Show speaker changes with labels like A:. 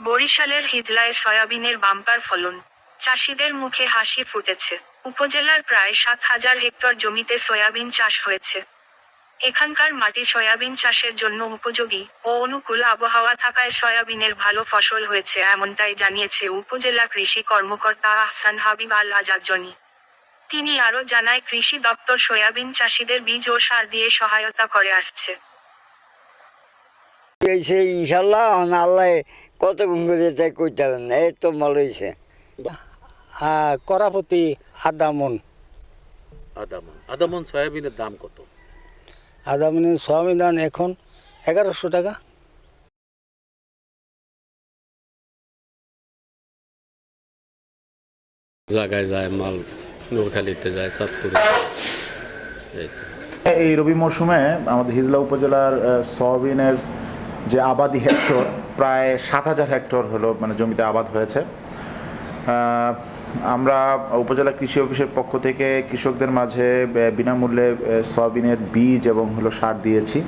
A: বরিশালের হিজলায় সয়াবিনের বাম্পার ফলন। চাষিদের মুখে হাসি ফুটেছে। উপজেলার প্রায় সাত হাজার হেক্টর জমিতে সয়াবিন চাষ হয়েছে। এখানকার মাটি সয়াবিন চাষের জন্য উপযোগী ও অনুকূল আবহাওয়া থাকায় সয়াবিনের ভালো ফসল হয়েছে এমনটাই জানিয়েছে উপজেলা কৃষি কর্মকর্তা আহসান হাবিব আল আজাদজনী। তিনি আরও জানায়, কৃষি দপ্তর সয়াবিন চাষিদের বীজ ও সার দিয়ে সহায়তা করে আসছে।
B: এই ইনশাল্লাহ আল্লাহ কত গুণ করে তাই করতে পারেন না এই তো ভালো হয়েছে
C: আহ, করাপতি আধা মন
D: আদামন। আদামন সয়াবিনের দাম কত?
C: আধা মনের সোয়াবিন দাম এখন এগারোশো টাকা।
E: জায়গায় যায় মাল নোখালিতে যায় চাঁদপুরে। এই
F: রবি মরশুমে আমাদের হিজলা উপজেলার সয়াবিনের যে আবাদি হেক্টর, প্রায় সাত হাজার হেক্টর হলো মানে জমিতে আবাদ হয়েছে। আমরা উপজেলা কৃষি অফিসের পক্ষ থেকে কৃষকদের মাঝে বিনামূল্যে সয়াবিনের বীজ এবং হলো সার দিয়েছি।